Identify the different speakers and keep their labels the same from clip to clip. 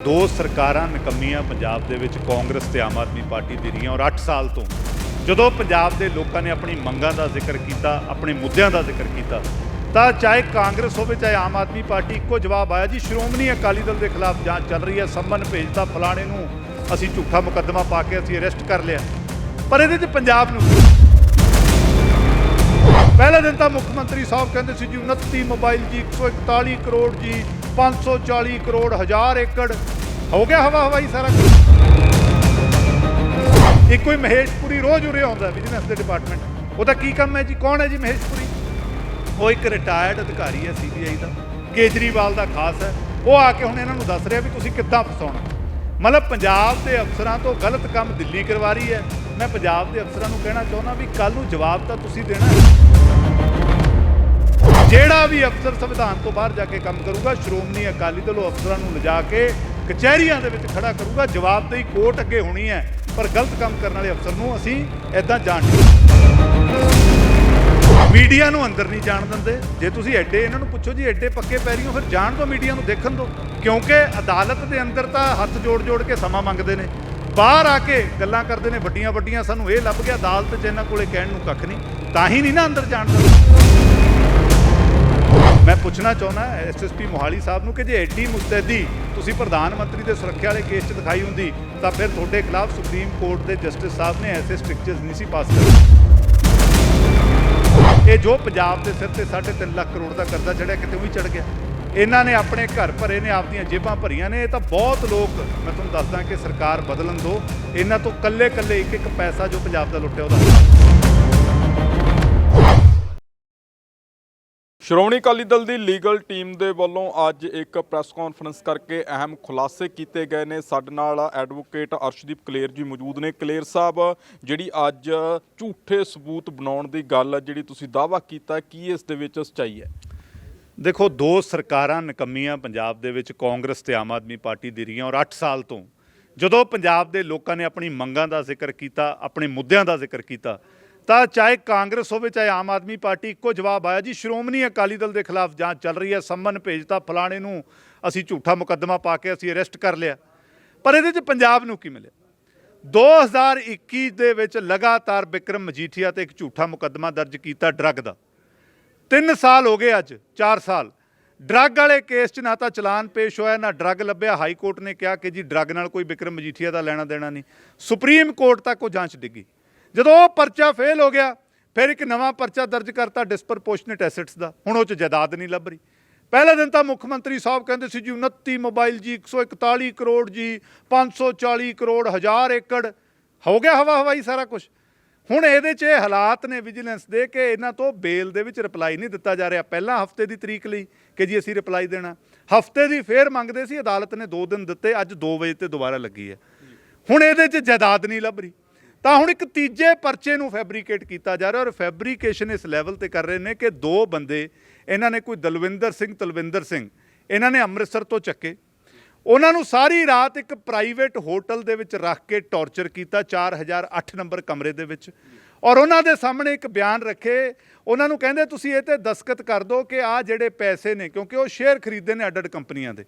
Speaker 1: ਦੋ ਸਰਕਾਰਾਂ ਨਿਕੰਮੀਆਂ ਪੰਜਾਬ ਦੇ ਵਿੱਚ ਕਾਂਗਰਸ ਤੇ ਆਮ ਆਦਮੀ ਪਾਰਟੀ ਦੇ ਰਹੀਆਂ ਔਰ 8 ਸਾਲ ਤੋਂ। ਜਦੋਂ ਪੰਜਾਬ ਦੇ ਲੋਕਾਂ ਨੇ ਆਪਣੀ ਮੰਗਾਂ ਦਾ ਜ਼ਿਕਰ ਕੀਤਾ, ਆਪਣੇ ਮੁੱਦਿਆਂ ਦਾ ਜ਼ਿਕਰ ਕੀਤਾ, ਤਾਂ ਚਾਹੇ ਕਾਂਗਰਸ ਹੋਵੇ, ਚਾਹੇ ਆਮ ਆਦਮੀ ਪਾਰਟੀ ਇੱਕੋ ਜਵਾਬ ਆਇਆ, ਜੀ, ਸ਼੍ਰੋਮਣੀ ਅਕਾਲੀ ਦਲ ਦੇ ਖਿਲਾਫ ਜਾਂਚ ਚੱਲ ਰਹੀ ਹੈ, ਸੰਮਨ ਭੇਜਤਾ ਫਲਾਣੇ ਨੂੰ, ਅਸੀਂ ਝੂਠਾ ਮੁਕੱਦਮਾ ਪਾ ਕੇ ਅਸੀਂ ਅਰੈਸਟ ਕਰ ਲਿਆ। ਪਰ ਇਹਦੇ 'ਚ ਪੰਜਾਬ ਨੂੰ ਪਹਿਲੇ ਦਿਨ ਤਾਂ ਮੁੱਖ ਮੰਤਰੀ ਸਾਹਿਬ ਕਹਿੰਦੇ ਸੀ ਜੀ 29 ਮੋਬਾਈਲ ਜੀ 141 ਕਰੋੜ ਜੀ 540 ਕਰੋੜ ਹਜ਼ਾਰ ਏਕੜ ਹੋ ਗਿਆ ਹਵਾ ਹਵਾਈ ਸਾਰਾ ਕੁਝ ਇੱਕੋ ਹੀ ਮਹੇਸ਼ਪੁਰੀ ਰੋਜ਼ ਉਰੇ ਆਉਂਦਾ ਬਿਜ਼ਨਸ ਦੇ ਡਿਪਾਰਟਮੈਂਟ ਉਹਦਾ ਕੀ ਕੰਮ ਹੈ ਜੀ? ਕੌਣ ਹੈ ਜੀ ਮਹੇਸ਼ਪੁਰੀ? ਉਹ ਇੱਕ ਰਿਟਾਇਰਡ ਅਧਿਕਾਰੀ ਹੈ ਸੀਬੀਆਈ ਦਾ। ਕੇਜਰੀਵਾਲ ਦਾ ਖਾਸ ਹੈ। ਉਹ ਆ ਕੇ ਹੁਣ ਇਹਨਾਂ ਨੂੰ ਦੱਸ ਰਿਹਾ ਵੀ ਤੁਸੀਂ ਕਿੱਦਾਂ ਫਸਾਉਣਾ। ਮਤਲਬ ਪੰਜਾਬ ਦੇ ਅਫਸਰਾਂ ਤੋਂ ਗਲਤ ਕੰਮ ਦਿੱਲੀ ਕਰਵਾ ਰਹੀ ਹੈ। ਮੈਂ ਪੰਜਾਬ ਦੇ ਅਫਸਰਾਂ ਨੂੰ ਕਹਿਣਾ ਚਾਹੁੰਦਾ ਵੀ ਕੱਲ ਨੂੰ ਜਵਾਬ ਤਾਂ ਤੁਸੀਂ ਦੇਣਾ ਹੈ। ਜਿਹੜਾ ਵੀ ਅਫਸਰ ਸੰਵਿਧਾਨ ਤੋਂ ਬਾਹਰ ਜਾ ਕੇ ਕੰਮ ਕਰੂਗਾ, ਸ਼੍ਰੋਮਣੀ ਅਕਾਲੀ ਦਲ ਉਹ ਅਫਸਰਾਂ ਨੂੰ ਲਿਜਾ ਕੇ ਕਚਹਿਰੀਆਂ ਦੇ ਵਿੱਚ ਖੜਾ ਕਰੂਗਾ। ਜਵਾਬਦੇਹੀ ਕੋਰਟ ਅੱਗੇ ਹੋਣੀ ਹੈ, ਪਰ ਗਲਤ ਕੰਮ ਕਰਨ ਵਾਲੇ ਅਫਸਰ ਨੂੰ ਅਸੀਂ ਐਦਾਂ ਜਾਣ ਮੀਡੀਆ ਨੂੰ ਅੰਦਰ ਨਹੀਂ ਜਾਣ ਦਿੰਦੇ। ਜੇ ਤੁਸੀਂ ਐਡੇ ਇਹਨਾਂ ਨੂੰ ਪੁੱਛੋ ਜੀ, ਐਡੇ ਪੱਕੇ ਪੈਰੀਓ, ਫਿਰ ਜਾਣ ਤੋਂ ਮੀਡੀਆ ਨੂੰ, ਦੇਖਣ ਦਿਓ। ਕਿਉਂਕਿ ਅਦਾਲਤ ਦੇ ਅੰਦਰ ਤਾਂ ਹੱਥ ਜੋੜ ਜੋੜ ਕੇ ਸਮਾਂ ਮੰਗਦੇ ਨੇ। ਬਾਹਰ ਆ ਕੇ ਗੱਲਾਂ ਕਰਦੇ ਨੇ ਵੱਡੀਆਂ ਵੱਡੀਆਂ ਸਾਨੂੰ ਇਹ ਲੱਭ ਗਿਆ, ਅਦਾਲਤ 'ਚ ਇਹਨਾਂ ਕੋਲੇ ਕਹਿਣ ਨੂੰ ਕੱਖ ਨਹੀਂ। ਤਾਂ ਹੀ ਨਹੀਂ ਨਾ ਅੰਦਰ ਜਾਣ ਦਿੰਦੇ। ਮੈਂ ਪੁੱਛਣਾ ਚਾਹੁੰਦਾ ਐਸਐਸਪੀ ਮੋਹਾਲੀ ਸਾਹਿਬ ਨੂੰ ਕਿ ਜੇ ਐਡੀ ਮੁਸਤੈਦੀ ਤੁਸੀਂ ਪ੍ਰਧਾਨ ਮੰਤਰੀ ਦੇ ਸੁਰੱਖਿਆ ਵਾਲੇ ਕੇਸ 'ਚ ਦਿਖਾਈ ਹੁੰਦੀ, ਤਾਂ ਫਿਰ ਤੁਹਾਡੇ ਖਿਲਾਫ ਸੁਪਰੀਮ ਕੋਰਟ ਦੇ ਜਸਟਿਸ ਸਾਹਿਬ ਨੇ ਐਸੇ ਸਟ੍ਰਿਕਚਰਸ ਨਹੀਂ ਸੀ ਪਾਸ ਕਰਨੇ ਇਹ ਜੋ ਪੰਜਾਬ ਦੇ ਸਿਰ ਤੇ 3.5 ਲੱਖ ਕਰੋੜ ਦਾ ਕਰਜ਼ਾ ਚੜਿਆ, ਕਿਤੇ ਵੀ ਚੜ ਗਿਆ। ਇਹਨਾਂ ਨੇ ਆਪਣੇ ਘਰ ਭਰੇ ਨੇ, ਆਪਦੀਆਂ ਜੇਬਾਂ ਭਰੀਆਂ ਨੇ, ਇਹ ਤਾਂ ਬਹੁਤ ਲੋਕ, ਮੈਂ ਤੁਹਾਨੂੰ ਦੱਸਦਾ ਕਿ ਸਰਕਾਰ ਬਦਲਣ ਦੋ, ਇਹਨਾਂ ਤੋਂ ਕੱਲੇ ਕੱਲੇ ਇੱਕ ਇੱਕ ਪੈਸਾ ਜੋ ਪੰਜਾਬ ਦਾ ਲੁੱਟਿਆ, ਉਹਦਾ
Speaker 2: ਸ਼੍ਰੋਮਣੀ ਅਕਾਲੀ ਦਲ ਦੀ ਲੀਗਲ ਟੀਮ ਦੇ ਵੱਲੋਂ ਅੱਜ ਇੱਕ ਪ੍ਰੈਸ ਕਾਨਫਰੰਸ ਕਰਕੇ ਅਹਿਮ ਖੁਲਾਸੇ ਕੀਤੇ ਗਏ ਨੇ। ਸਾਡੇ ਨਾਲ ਐਡਵੋਕੇਟ ਅਰਸ਼ਦੀਪ ਕਲੇਰ ਜੀ ਮੌਜੂਦ ਨੇ। ਕਲੇਰ ਸਾਹਿਬ, ਜਿਹੜੀ ਅੱਜ ਝੂਠੇ ਸਬੂਤ ਬਣਾਉਣ ਦੀ ਗੱਲ ਜਿਹੜੀ ਤੁਸੀਂ ਦਾਅਵਾ ਕੀਤਾ, ਕੀ ਇਸ ਦੇ ਵਿੱਚ ਸੱਚਾਈ ਹੈ?
Speaker 1: ਦੇਖੋ, ਦੋ ਸਰਕਾਰਾਂ ਨਿਕੰਮੀਆਂ ਪੰਜਾਬ ਦੇ ਵਿੱਚ, ਕਾਂਗਰਸ ਤੇ ਆਮ ਆਦਮੀ ਪਾਰਟੀ ਦੀ ਰਹੀਆਂ, ਔਰ 8 ਸਾਲ ਤੋਂ। ਜਦੋਂ ਪੰਜਾਬ ਦੇ ਲੋਕਾਂ ਨੇ ਆਪਣੀ ਮੰਗਾਂ ਦਾ ਜ਼ਿਕਰ ਕੀਤਾ, ਆਪਣੇ ਮੁੱਦਿਆਂ ਦਾ ਜ਼ਿਕਰ ਕੀਤਾ ਤਾਂ ਚਾਹੇ ਕਾਂਗਰਸ ਹੋਵੇ, ਚਾਹੇ ਆਮ ਆਦਮੀ ਪਾਰਟੀ, ਇੱਕੋ ਜਵਾਬ ਆਇਆ ਜੀ, ਸ਼੍ਰੋਮਣੀ ਅਕਾਲੀ ਦਲ ਦੇ ਖਿਲਾਫ ਜਾਂਚ ਚੱਲ ਰਹੀ ਹੈ ਸੰਮਨ ਭੇਜਤਾ ਫਲਾਣੇ ਨੂੰ ਅਸੀਂ ਝੂਠਾ ਮੁਕੱਦਮਾ ਪਾ ਕੇ ਅਸੀਂ ਅਰੈਸਟ ਕਰ ਲਿਆ। ਪਰ ਇਹਦੇ 'ਚ ਪੰਜਾਬ ਨੂੰ ਕੀ ਮਿਲਿਆ? 2021 ਦੇ ਵਿੱਚ ਲਗਾਤਾਰ ਵਿਕਰਮ ਮਜੀਠੀਆ ਤੇ ਇੱਕ ਝੂਠਾ ਮੁਕੱਦਮਾ ਦਰਜ ਕੀਤਾ ਡਰੱਗ ਦਾ। ਤਿੰਨ ਸਾਲ ਹੋ ਗਏ ਅੱਜ 4 ਸਾਲ। ਡਰੱਗ ਵਾਲੇ ਕੇਸ 'ਚ ਨਾ ਤਾਂ ਚਲਾਨ ਪੇਸ਼ ਹੋਇਆ, ਨਾ ਡਰੱਗ ਲੱਭਿਆ। ਹਾਈ ਕੋਰਟ ਨੇ ਕਿਹਾ ਕਿ ਜੀ, ਡਰੱਗ ਨਾਲ ਕੋਈ ਵਿਕਰਮ ਮਜੀਠੀਆ ਦਾ ਲੈਣਾ ਦੇਣਾ ਨਹੀਂ। ਸੁਪਰੀਮ ਕੋਰਟ ਤੱਕ ਉਹ ਜਾਂਚ ਡਿੱਗੀ। ਜਦੋਂ ਉਹ ਪਰਚਾ ਫੇਲ ਹੋ ਗਿਆ, ਫਿਰ ਇੱਕ ਨਵਾਂ ਪਰਚਾ ਦਰਜ ਕਰਤਾ ਡਿਸਪਰਪੋਰਸ਼ਨੇਟ ਐਸੈਟਸ ਦਾ। ਹੁਣ ਉਹ 'ਚ ਜਾਇਦਾਦ ਨਹੀਂ ਲੱਭ ਰਹੀ। ਪਹਿਲੇ ਦਿਨ ਤਾਂ ਮੁੱਖ ਮੰਤਰੀ ਸਾਹਿਬ ਕਹਿੰਦੇ ਸੀ ਜੀ 29 ਮੋਬਾਈਲ ਜੀ 141 ਕਰੋੜ ਜੀ 540 ਕਰੋੜ, ਹਜ਼ਾਰ ਏਕੜ। ਹੋ ਗਿਆ ਹਵਾ ਹਵਾਈ ਸਾਰਾ ਕੁਝ ਹੁਣ ਇਹਦੇ 'ਚ ਇਹ ਹਾਲਾਤ ਨੇ ਵਿਜੀਲੈਂਸ ਦੇ ਕਿ ਇਹਨਾਂ ਤੋਂ ਬੇਲ ਦੇ ਵਿੱਚ ਰਿਪਲਾਈ ਨਹੀਂ ਦਿੱਤਾ ਜਾ ਰਿਹਾ। ਪਹਿਲਾਂ ਹਫ਼ਤੇ ਦੀ ਤਰੀਕ ਲਈ ਕਿ ਜੀ ਅਸੀਂ ਰਿਪਲਾਈ ਦੇਣਾ। ਹਫ਼ਤੇ ਦੀ ਫੇਰ ਮੰਗਦੇ ਸੀ, ਅਦਾਲਤ ਨੇ 2 ਦਿਨ ਦਿੱਤੇ, ਅੱਜ 2 ਵਜੇ ਤੇ ਦੁਬਾਰਾ ਲੱਗੀ ਹੈ। ਹੁਣ ਇਹਦੇ 'ਚ ਜਾਇਦਾਦ ਨਹੀਂ ਲੱਭ ਰਹੀ। ਤਾਂ ਹੁਣ ਇੱਕ ਤੀਜੇ ਪਰਚੇ ਨੂੰ ਫੈਬਰੀਕੇਟ ਕੀਤਾ ਜਾ ਰਿਹਾ ਔਰ ਫੈਬਰੀਕੇਸ਼ਨ ਇਸ ਲੈਵਲ ਤੇ ਕਰ ਰਹੇ ਨੇ ਕਿ ਦੋ ਬੰਦੇ, ਇਹਨਾਂ ਨੇ ਕੋਈ ਦਲਵਿੰਦਰ ਸਿੰਘ, ਤਲਵਿੰਦਰ ਸਿੰਘ, ਇਹਨਾਂ ਨੇ ਅੰਮ੍ਰਿਤਸਰ ਤੋਂ ਚੱਕੇ। ਉਹਨਾਂ ਨੂੰ ਸਾਰੀ ਰਾਤ ਇੱਕ ਪ੍ਰਾਈਵੇਟ ਹੋਟਲ ਦੇ ਵਿੱਚ ਰੱਖ ਕੇ ਟੌਰਚਰ ਕੀਤਾ 4008 ਨੰਬਰ ਕਮਰੇ ਦੇ ਵਿੱਚ। ਔਰ ਉਹਨਾਂ ਦੇ ਸਾਹਮਣੇ ਇੱਕ ਬਿਆਨ ਰੱਖੇ, ਉਹਨਾਂ ਨੂੰ ਕਹਿੰਦੇ, ਤੁਸੀਂ ਇਹ ਤੇ ਦਸਖਤ ਕਰ ਦਿਓ ਕਿ ਆ ਜਿਹੜੇ ਪੈਸੇ ਨੇ, ਕਿਉਂਕਿ ਉਹ ਸ਼ੇਅਰ ਖਰੀਦੇ ਨੇ ਅੱਡ-ਅੱਡ ਕੰਪਨੀਆਂ ਦੇ।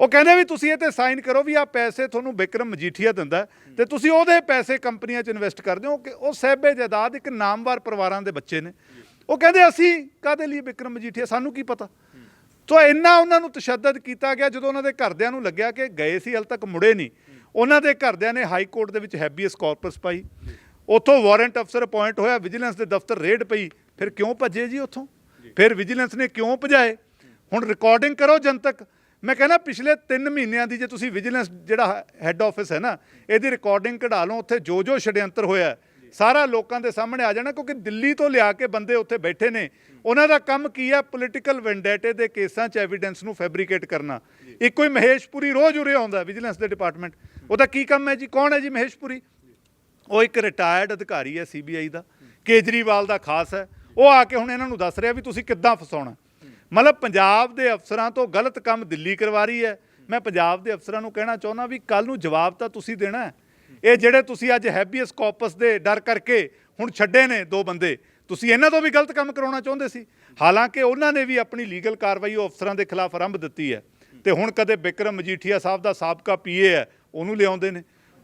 Speaker 1: ਉਹ ਕਹਿੰਦੇ ਵੀ ਤੁਸੀਂ ਇਹ ਤੇ ਸਾਈਨ ਕਰੋ ਵੀ ਆ ਪੈਸੇ ਤੁਹਾਨੂੰ ਵਿਕਰਮ ਮਜੀਠੀਆ ਦਿੰਦਾ ਹੈ ਤੇ ਤੁਸੀਂ ਉਹਦੇ ਪੈਸੇ ਕੰਪਨੀਆਂ 'ਚ ਇਨਵੈਸਟ ਕਰਦੇ ਹੋ। ਕਿ ਉਹ ਸਹਿਬੇ ਜਾਇਦਾਦ ਇੱਕ ਨਾਮਵਾਰ ਪਰਿਵਾਰਾਂ ਦੇ ਬੱਚੇ ਨੇ। ਉਹ ਕਹਿੰਦੇ ਅਸੀਂ ਕਾਦੇ ਲਈ ਵਿਕਰਮ ਮਜੀਠੀਆ? ਸਾਨੂੰ ਕੀ ਪਤਾ? ਤੋ ਇੰਨਾ ਉਹਨਾਂ ਨੂੰ ਤਸ਼ੱਦਦ ਕੀਤਾ ਗਿਆ, ਜਦੋਂ ਉਹਨਾਂ ਦੇ ਘਰਦਿਆਂ ਨੂੰ ਲੱਗਿਆ ਕਿ ਗਏ ਸੀ, ਹਲ ਤੱਕ ਮੁੜੇ ਨਹੀਂ। ਉਹਨਾਂ ਦੇ ਘਰਦਿਆਂ ਨੇ ਹਾਈ ਕੋਰਟ ਦੇ ਵਿੱਚ ਹੈਬੀਅਸ ਕਾਰਪਸ ਪਾਈ। ਉੱਥੋਂ ਵਾਰੰਟ ਅਫਸਰ ਅਪਾਇੰਟ ਹੋਇਆ ਵਿਜੀਲੈਂਸ ਦੇ ਦਫ਼ਤਰ ਰੇਡ ਪਈ। ਫਿਰ ਕਿਉਂ ਭੱਜੇ ਜੀ ਉੱਥੋਂ? ਫਿਰ ਵਿਜੀਲੈਂਸ ਨੇ ਕਿਉਂ ਭਜਾਏ? ਹੁਣ ਰਿਕਾਰਡਿੰਗ ਕਰੋ ਜਨਤਕ। ਮੈਂ ਕਹਿੰਦਾ ਪਿਛਲੇ 3 ਮਹੀਨਿਆਂ ਦੀ ਜੇ ਤੁਸੀਂ ਵਿਜੀਲੈਂਸ ਜਿਹੜਾ ਹੈੱਡ ਆਫਿਸ ਹੈ ਨਾ, ਇਹਦੀ ਰਿਕਾਰਡਿੰਗ ਕਢਾ ਲਓ, ਉੱਥੇ ਜੋ ਜੋ ਛੜਯੰਤਰ ਹੋਇਆ ਸਾਰਾ ਲੋਕਾਂ ਦੇ ਸਾਹਮਣੇ ਆ ਜਾਣਾ, ਕਿਉਂਕਿ ਦਿੱਲੀ ਤੋਂ ਲਿਆ ਕੇ ਬੰਦੇ ਉੱਥੇ ਬੈਠੇ ਨੇ। ਉਹਨਾਂ ਦਾ ਕੰਮ ਕੀ ਹੈ? ਪੋਲੀਟੀਕਲ ਵੈਂਡੇਟੇ ਦੇ ਕੇਸਾਂ 'ਚ ਐਵੀਡੈਂਸ ਨੂੰ ਫੈਬਰੀਕੇਟ ਕਰਨਾ। ਇੱਕੋ ਹੀ ਮਹੇਸ਼ਪੁਰੀ ਰੋਜ਼ ਉਰੇ ਆਉਂਦਾ ਵਿਜੀਲੈਂਸ ਦੇ ਡਿਪਾਰਟਮੈਂਟ ਉਹਦਾ ਕੀ ਕੰਮ ਹੈ ਜੀ? ਕੌਣ ਹੈ ਜੀ ਮਹੇਸ਼ਪੁਰੀ? ਉਹ ਇੱਕ ਰਿਟਾਇਰਡ ਅਧਿਕਾਰੀ ਹੈ ਸੀਬੀਆਈ ਦਾ। ਕੇਜਰੀਵਾਲ ਦਾ ਖਾਸ ਹੈ। ਉਹ ਆ ਕੇ ਹੁਣ ਇਹਨਾਂ ਨੂੰ ਦੱਸ ਰਿਹਾ ਵੀ ਤੁਸੀਂ ਕਿੱਦਾਂ ਫਸਾਉਣਾ। ਮਤਲਬ ਪੰਜਾਬ ਦੇ ਅਫਸਰਾਂ ਤੋਂ ਗਲਤ ਕੰਮ ਦਿੱਲੀ ਕਰਵਾ ਰਹੀ ਹੈ। ਮੈਂ ਪੰਜਾਬ ਦੇ ਅਫਸਰਾਂ ਨੂੰ ਕਹਿਣਾ ਚਾਹੁੰਦਾ ਵੀ ਕੱਲ ਨੂੰ ਜਵਾਬ ਤਾਂ ਤੁਸੀਂ ਦੇਣਾ ਹੈ। ਇਹ ਜਿਹੜੇ ਤੁਸੀਂ ਅੱਜ ਹੈਬੀਅਸ ਕਾਰਪਸ ਦੇ ਡਰ ਕਰਕੇ ਹੁਣ ਛੱਡੇ ਨੇ ਦੋ ਬੰਦੇ, ਤੁਸੀਂ ਇਹਨਾਂ ਤੋਂ ਵੀ ਗਲਤ ਕੰਮ ਕਰਾਉਣਾ ਚਾਹੁੰਦੇ ਸੀ। ਹਾਲਾਂਕਿ ਉਹਨਾਂ ਨੇ ਵੀ ਆਪਣੀ ਲੀਗਲ ਕਾਰਵਾਈ ਉਹ ਅਫਸਰਾਂ ਦੇ ਖਿਲਾਫ ਆਰੰਭ ਦਿੱਤੀ ਹੈ। ਤੇ ਹੁਣ ਕਦੇ ਬਿਕਰਮ ਮਜੀਠੀਆ ਸਾਹਿਬ ਦਾ ਸਾਬਕਾ ਪੀਏ ਹੈ, ਉਹਨੂੰ ਲਿਆਉਂਦੇ ਨੇ।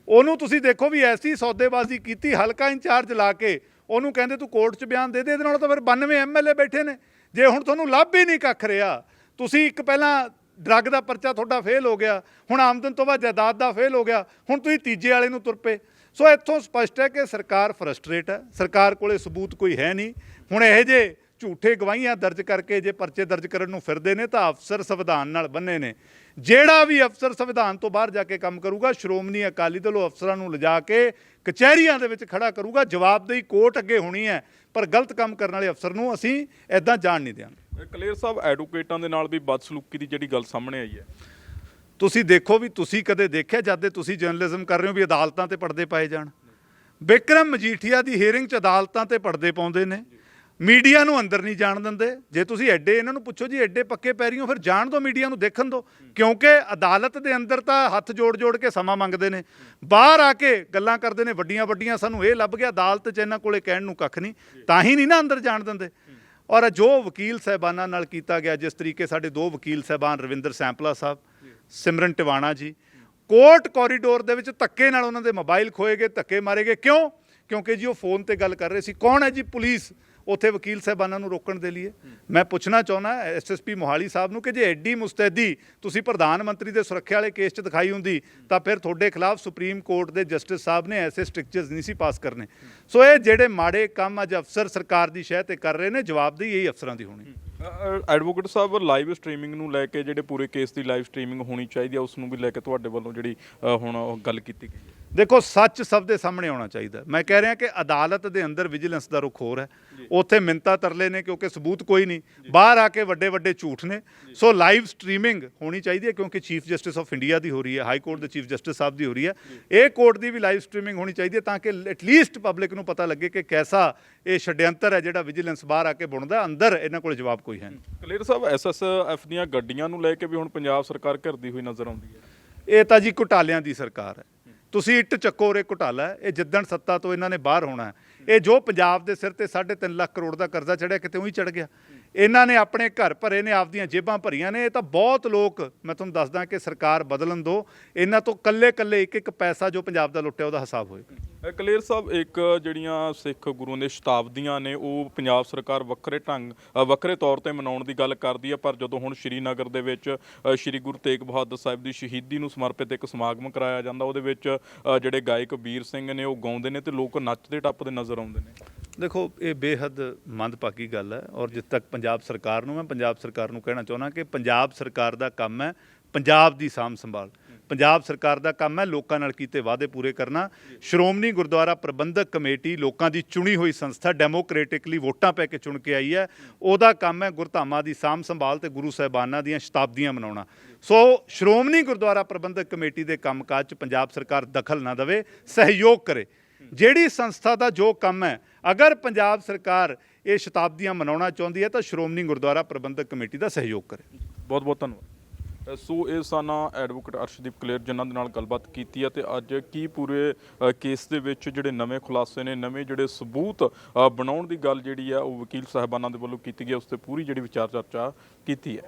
Speaker 1: ਉਹਨੂੰ ਤੁਸੀਂ ਦੇਖੋ ਵੀ ਐਸੀ ਸੌਦੇਬਾਜ਼ੀ ਕੀਤੀ, ਹਲਕਾ ਇੰਚਾਰਜ ਲਾ ਕੇ ਉਹਨੂੰ ਕਹਿੰਦੇ ਤੂੰ ਕੋਰਟ 'ਚ ਬਿਆਨ ਦੇ ਦੇ, ਇਹਦੇ ਨਾਲ ਤਾਂ ਫਿਰ 92 ਐਮਐਲਏ ਬੈਠੇ ਨੇ। ਜੇ ਹੁਣ ਤੁਹਾਨੂੰ ਲੱਭ ਹੀ ਨਹੀਂ ਕੱਖ ਰਿਹਾ, ਤੁਸੀਂ ਇੱਕ ਪਹਿਲਾਂ ਡਰੱਗ ਦਾ ਪਰਚਾ ਤੁਹਾਡਾ ਫੇਲ ਹੋ ਗਿਆ, ਹੁਣ ਆਮਦਨ ਤੋਂ ਬਾਅਦ ਜਾਇਦਾਦ ਦਾ ਫੇਲ ਹੋ ਗਿਆ, ਹੁਣ ਤੁਸੀਂ ਤੀਜੇ ਵਾਲੇ ਨੂੰ ਤੁਰ ਪਏ। ਸੋ ਇੱਥੋਂ ਸਪਸ਼ਟ ਹੈ ਕਿ ਸਰਕਾਰ ਫਰਸਟ੍ਰੇਟ ਹੈ, ਸਰਕਾਰ ਕੋਲੇ ਸਬੂਤ ਕੋਈ ਹੈ ਨਹੀਂ। ਹੁਣ ਇਹ ਜੇ ਝੂਠੇ ਗਵਾਹੀਆਂ ਦਰਜ ਕਰਕੇ ਜੇ ਪਰਚੇ ਦਰਜ ਕਰਨ ਨੂੰ ਫਿਰਦੇ ਨੇ, ਤਾਂ ਅਫਸਰ ਸੰਵਿਧਾਨ ਨਾਲ ਬੰਨੇ ਨੇ। ਜਿਹੜਾ ਵੀ ਅਫਸਰ ਸੰਵਿਧਾਨ ਤੋਂ ਬਾਹਰ ਜਾ ਕੇ ਕੰਮ ਕਰੂਗਾ, ਸ਼੍ਰੋਮਣੀ ਅਕਾਲੀ ਦਲ ਉਹ ਅਫਸਰਾਂ ਨੂੰ ਲਿਜਾ ਕੇ ਕਚਹਿਰੀਆਂ ਦੇ ਵਿੱਚ ਖੜਾ ਕਰੂਗਾ। ਜਵਾਬਦੇਹੀ ਕੋਰਟ ਅੱਗੇ ਹੋਣੀ ਹੈ। ਪਰ ਗਲਤ ਕੰਮ ਕਰਨ ਵਾਲੇ ਅਫਸਰ ਨੂੰ ਅਸੀਂ ਐਦਾਂ ਜਾਣ ਨਹੀਂ ਦਿਆਂਗੇ।
Speaker 2: ਕਲੀਅਰ ਸਾਹਿਬ ਐਡਵੋਕੇਟਾਂ ਦੇ ਨਾਲ ਵੀ ਬਦਸਲੂਕੀ ਦੀ ਜਿਹੜੀ ਗੱਲ ਸਾਹਮਣੇ ਆਈ ਹੈ।
Speaker 1: ਤੁਸੀਂ ਦੇਖੋ ਵੀ ਤੁਸੀਂ ਕਦੇ ਦੇਖਿਆ ਜਦ ਤੁਸੀਂ ਜਰਨਲਿਜ਼ਮ ਕਰ ਰਹੇ ਹੋ ਵੀ ਅਦਾਲਤਾਂ ਤੇ ਪਰਦੇ ਪਾਏ ਜਾਣ। ਬਿਕਰਮ ਮਜੀਠੀਆ ਦੀ ਹੀਅਰਿੰਗ 'ਚ ਅਦਾਲਤਾਂ ਤੇ ਪਰਦੇ ਪਾਉਂਦੇ ਨੇ। ਮੀਡੀਆ ਨੂੰ ਅੰਦਰ ਨਹੀਂ ਜਾਣ ਦਿੰਦੇ। ਜੇ ਤੁਸੀਂ ਐਡੇ ਇਹਨਾਂ ਨੂੰ ਪੁੱਛੋ ਜੀ, ਐਡੇ ਪੱਕੇ ਪੈਰੀਓ, ਫਿਰ ਜਾਣ ਦਿਓ ਮੀਡੀਆ ਨੂੰ, ਦੇਖਣ ਦਿਓ ਕਿਉਂਕਿ ਅਦਾਲਤ ਦੇ ਅੰਦਰ ਤਾਂ ਹੱਥ ਜੋੜ ਜੋੜ ਕੇ ਸਮਾਂ ਮੰਗਦੇ ਨੇ। ਬਾਹਰ ਆ ਕੇ ਗੱਲਾਂ ਕਰਦੇ ਨੇ, ਵੱਡੀਆਂ ਵੱਡੀਆਂ, ਸਾਨੂੰ ਇਹ ਲੱਭ ਗਿਆ, ਅਦਾਲਤ 'ਚ ਇਹਨਾਂ ਕੋਲੇ ਕਹਿਣ ਨੂੰ ਕੱਖ ਨਹੀਂ, ਤਾਂ ਹੀ ਨਹੀਂ ਨਾ ਅੰਦਰ ਜਾਣ ਦਿੰਦੇ। ਔਰ ਜੋ ਵਕੀਲ ਸਾਹਿਬਾਨਾਂ ਨਾਲ ਕੀਤਾ ਗਿਆ, ਜਿਸ ਤਰੀਕੇ ਸਾਡੇ ਦੋ ਵਕੀਲ ਸਾਹਿਬਾਨ, ਰਵਿੰਦਰ ਸੈਂਪਲਾ ਸਾਹਿਬ, ਸਿਮਰਨ ਟਿਵਾਣਾ ਜੀ, ਕੋਰਟ ਕੋਰੀਡੋਰ ਦੇ ਵਿੱਚ ਧੱਕੇ ਨਾਲ ਉਹਨਾਂ ਦੇ ਮੋਬਾਈਲ ਖੋਏ ਗਏ, ਧੱਕੇ ਮਾਰੇ ਗਏ। ਕਿਉਂ? ਕਿਉਂਕਿ ਜੀ ਉਹ ਫੋਨ ਤੇ ਗੱਲ ਕਰ ਰਹੇ ਸੀ, ਕੌਣ ਹੈ ਜੀ ਪੁਲਿਸ? ਉੱਥੇ ਵਕੀਲ ਸਾਹਿਬਾਨਾਂ ਨੂੰ ਰੋਕਣ ਦੇ ਲਈ ਮੈਂ ਪੁੱਛਣਾ ਚਾਹੁੰਦਾ ਐਸਐਸਪੀ ਮੋਹਾਲੀ ਸਾਹਿਬ ਨੂੰ ਕਿ ਜੇ ਐਡੀ ਮੁਸਤੈਦੀ ਤੁਸੀਂ ਪ੍ਰਧਾਨ ਮੰਤਰੀ ਦੇ ਸੁਰੱਖਿਆ ਵਾਲੇ ਕੇਸ 'ਚ ਦਿਖਾਈ ਹੁੰਦੀ, ਤਾਂ ਫਿਰ ਤੁਹਾਡੇ ਖਿਲਾਫ ਸੁਪਰੀਮ ਕੋਰਟ ਦੇ ਜਸਟਿਸ ਸਾਹਿਬ ਨੇ ਐਸੇ ਸਟ੍ਰਿਕਚਰਸ ਨਹੀਂ ਸੀ ਪਾਸ ਕਰਨੇ। ਸੋ ਇਹ ਜਿਹੜੇ ਮਾੜੇ ਕੰਮ ਅੱਜ ਅਫਸਰ ਸਰਕਾਰ ਦੀ ਸ਼ਹਿ ਤੇ ਕਰ ਰਹੇ ਨੇ, ਜਵਾਬਦੇਹੀ ਇਹੀ ਅਫਸਰਾਂ ਦੀ ਹੋਣੀ।
Speaker 2: ਐਡਵੋਕੇਟ ਸਾਹਿਬ, ਲਾਈਵ ਸਟ੍ਰੀਮਿੰਗ ਨੂੰ ਲੈ ਕੇ ਜਿਹੜੇ ਪੂਰੇ ਕੇਸ ਦੀ ਲਾਈਵ ਸਟ੍ਰੀਮਿੰਗ ਹੋਣੀ ਚਾਹੀਦੀ ਹੈ ਉਸ ਨੂੰ ਵੀ ਲੈ ਕੇ ਤੁਹਾਡੇ ਵੱਲੋਂ ਜਿਹੜੀ ਹੁਣ ਉਹ ਗੱਲ ਕੀਤੀ ਗਈ ਹੈ।
Speaker 1: ਦੇਖੋ ਸੱਚ ਸਭ ਦੇ ਸਾਹਮਣੇ ਆਉਣਾ ਚਾਹੀਦਾ। ਮੈਂ ਕਹਿ ਰਿਹਾ ਕਿ ਅਦਾਲਤ ਦੇ ਅੰਦਰ ਵਿਜੀਲੈਂਸ ਦਾ ਰੁਖ ਹੋਰ ਹੈ। ਉੱਥੇ ਮਿੰਤਾ ਤਰਲੇ ਨੇ ਕਿਉਂਕਿ ਸਬੂਤ ਕੋਈ ਨਹੀਂ। ਬਾਹਰ ਆ ਕੇ ਵੱਡੇ ਵੱਡੇ ਝੂਠ ਨੇ। ਸੋ ਲਾਈਵ ਸਟ੍ਰੀਮਿੰਗ ਹੋਣੀ ਚਾਹੀਦੀ ਹੈ ਕਿਉਂਕਿ ਚੀਫ ਜਸਟਿਸ ਆਫ ਇੰਡੀਆ ਦੀ ਹੋ ਰਹੀ ਹੈ ਹਾਈ ਕੋਰਟ ਦੇ ਚੀਫ ਜਸਟਿਸ ਸਾਹਿਬ ਦੀ ਹੋ ਰਹੀ ਹੈ। ਇਹ ਕੋਰਟ ਦੀ ਵੀ ਲਾਈਵ ਸਟ੍ਰੀਮਿੰਗ ਹੋਣੀ ਚਾਹੀਦੀ ਹੈ ਤਾਂ ਕਿ ਐਟਲੀਸਟ ਪਬਲਿਕ ਨੂੰ ਪਤਾ ਲੱਗੇ ਕਿ ਕੈਸਾ ਇਹ ਛਡਿਅੰਤਰ ਹੈ ਜਿਹੜਾ ਵਿਜੀਲੈਂਸ ਬਾਹਰ ਆ ਕੇ ਬੁਣਦਾ ਅੰਦਰ ਇਹਨਾਂ ਕੋਲ ਜਵਾਬ ਕੋਈ ਹੈ ਨਹੀਂ।
Speaker 2: ਕਲੀਅਰ ਸਾਹਿਬ ਐਸਐਸਐਫ ਦੀਆਂ ਗੱਡੀਆਂ ਨੂੰ ਲੈ ਕੇ ਵੀ ਹੁਣ ਪੰਜਾਬ ਸਰਕਾਰ ਘਿਰਦੀ ਹੋਈ ਨਜ਼ਰ ਆਉਂਦੀ ਹੈ।
Speaker 1: ਇਹ ਤਾਂ ਜੀ ਘੁਟਾਲਿਆਂ ਦੀ ਸਰਕਾਰ ਹੈ। ਤੁਸੀਂ ਇੱਟ ਚੱਕੋ ਰੇ ਘੁਟਾਲਾ, ਇਹ ਜਿੱਦਣ ਸੱਤਾ ਤੋਂ ਇਹਨਾਂ ਨੇ ਬਾਹਰ ਹੋਣਾ ਇਹ ਜੋ ਪੰਜਾਬ ਦੇ ਸਿਰ ਤੇ 3.5 ਲੱਖ ਕਰੋੜ ਦਾ ਕਰਜ਼ਾ ਚੜਿਆ, ਕਿਤੇ ਉਹੀ ਚੜ ਗਿਆ। ਇਹਨਾਂ ਨੇ ਆਪਣੇ ਘਰ ਭਰੇ ਨੇ, ਆਪਦੀਆਂ ਜੇਬਾਂ ਭਰੀਆਂ ਨੇ। ਇਹ ਤਾਂ ਬਹੁਤ ਲੋਕ, ਮੈਂ ਤੁਹਾਨੂੰ ਦੱਸਦਾ ਕਿ ਸਰਕਾਰ ਬਦਲਣ ਦੋ, ਇਹਨਾਂ ਤੋਂ ਕੱਲੇ ਕੱਲੇ ਇੱਕ ਇੱਕ ਪੈਸਾ ਜੋ ਪੰਜਾਬ ਦਾ ਲੁੱਟਿਆ, ਉਹਦਾ ਹਿਸਾਬ ਹੋਏਗਾ।
Speaker 2: ਕਲੇਰ ਸਾਹਿਬ, ਇੱਕ ਜਿਹੜੀਆਂ ਸਿੱਖ ਗੁਰੂ ਦੇ ਸ਼ਤਾਬਦੀਆਂ ਨੇ, ਉਹ ਪੰਜਾਬ ਸਰਕਾਰ ਵੱਖਰੇ ਢੰਗ ਵੱਖਰੇ ਤੌਰ ਤੇ ਮਨਾਉਣ ਦੀ ਗੱਲ ਕਰਦੀ ਹੈ ਪਰ ਜਦੋਂ ਹੁਣ ਸ਼੍ਰੀਨਗਰ ਦੇ ਵਿੱਚ ਸ਼੍ਰੀ ਗੁਰੂ ਤੇਗ ਬਹਾਦਰ ਸਾਹਿਬ ਦੀ ਸ਼ਹੀਦੀ ਨੂੰ ਸਮਰਪਿਤ ਇੱਕ ਸਮਾਗਮ ਕਰਾਇਆ ਜਾਂਦਾ, ਉਹਦੇ ਵਿੱਚ ਜਿਹੜੇ ਗਾਇਕ ਵੀਰ ਸਿੰਘ ਨੇ, ਉਹ ਗਾਉਂਦੇ ਨੇ ਤੇ ਲੋਕ ਨੱਚਦੇ, ਟੱਪਦੇ ਨਜ਼ਰ ਆਉਂਦੇ ਨੇ।
Speaker 1: ਦੇਖੋ, ਇਹ ਬੇਹੱਦ ਮੰਦਭਾਗੀ ਗੱਲ ਹੈ ਔਰ ਜਿੱਥੇ ਤੱਕ ਪੰਜਾਬ ਸਰਕਾਰ ਨੂੰ, ਮੈਂ ਪੰਜਾਬ ਸਰਕਾਰ ਨੂੰ ਕਹਿਣਾ ਚਾਹੁੰਦਾ ਕਿ ਪੰਜਾਬ ਸਰਕਾਰ ਦਾ ਕੰਮ ਹੈ ਪੰਜਾਬ ਦੀ ਸਾਂਭ ਸੰਭਾਲ। ਪੰਜਾਬ ਸਰਕਾਰ ਦਾ ਕੰਮ ਹੈ ਲੋਕਾਂ ਨਾਲ ਕੀਤੇ ਵਾਅਦੇ ਪੂਰੇ ਕਰਨਾ। ਸ਼੍ਰੋਮਣੀ ਗੁਰਦੁਆਰਾ ਪ੍ਰਬੰਧਕ ਕਮੇਟੀ ਲੋਕਾਂ ਦੀ ਚੁਣੀ ਹੋਈ ਸੰਸਥਾ ਡੈਮੋਕ੍ਰੈਟਿਕਲੀ ਵੋਟਾਂ ਪੈ ਕੇ ਚੁਣ ਕੇ ਆਈ ਹੈ। ਉਹਦਾ ਕੰਮ ਹੈ ਗੁਰਧਾਮਾਂ ਦੀ ਸਾਂਭ ਸੰਭਾਲ ਤੇ ਗੁਰੂ ਸਾਹਿਬਾਨਾਂ ਦੀਆਂ ਸ਼ਤਾਬਦੀਆਂ ਮਨਾਉਣਾ। ਸੋ ਸ਼੍ਰੋਮਣੀ ਗੁਰਦੁਆਰਾ ਪ੍ਰਬੰਧਕ ਕਮੇਟੀ ਦੇ ਕੰਮਕਾਜ 'ਚ ਪੰਜਾਬ ਸਰਕਾਰ ਦਖਲ ਨਾ ਦੇਵੇ, ਸਹਿਯੋਗ ਕਰੇ। ਜਿਹੜੀ ਸੰਸਥਾ ਦਾ ਜੋ ਕੰਮ ਹੈ ਅਗਰ ਪੰਜਾਬ ਸਰਕਾਰ ਇਹ ਸ਼ਤਾਬਦੀਆਂ ਮਨਾਉਣਾ ਚਾਹੁੰਦੀ ਹੈ, ਤਾਂ ਸ਼੍ਰੋਮਣੀ ਗੁਰਦੁਆਰਾ ਪ੍ਰਬੰਧਕ ਕਮੇਟੀ ਦਾ ਸਹਿਯੋਗ ਕਰੇ।
Speaker 2: ਬਹੁਤ ਬਹੁਤ ਧੰਨਵਾਦ। ਸੋ ਇਹ ਸਾਨਾ ਐਡਵੋਕੇਟ ਅਰਸ਼ਦੀਪ ਕਲੇਰ ਜਿਨ੍ਹਾਂ ਦੇ ਨਾਲ ਗੱਲਬਾਤ ਕੀਤੀ ਹੈ, ਤੇ ਅੱਜ ਕੀ ਪੂਰੇ ਕੇਸ ਦੇ ਵਿੱਚ ਜਿਹੜੇ ਨਵੇਂ ਖੁਲਾਸੇ ਨੇ, ਨਵੇਂ ਜਿਹੜੇ ਸਬੂਤ ਬਣਾਉਣ ਦੀ ਗੱਲ ਜਿਹੜੀ ਆ ਉਹ ਵਕੀਲ ਸਾਹਿਬਾਨਾਂ ਦੇ ਵੱਲੋਂ ਕੀਤੀ ਗਈ ਉਸ ਤੇ ਪੂਰੀ ਜਿਹੜੀ ਵਿਚਾਰ ਚਰਚਾ ਕੀਤੀ ਹੈ।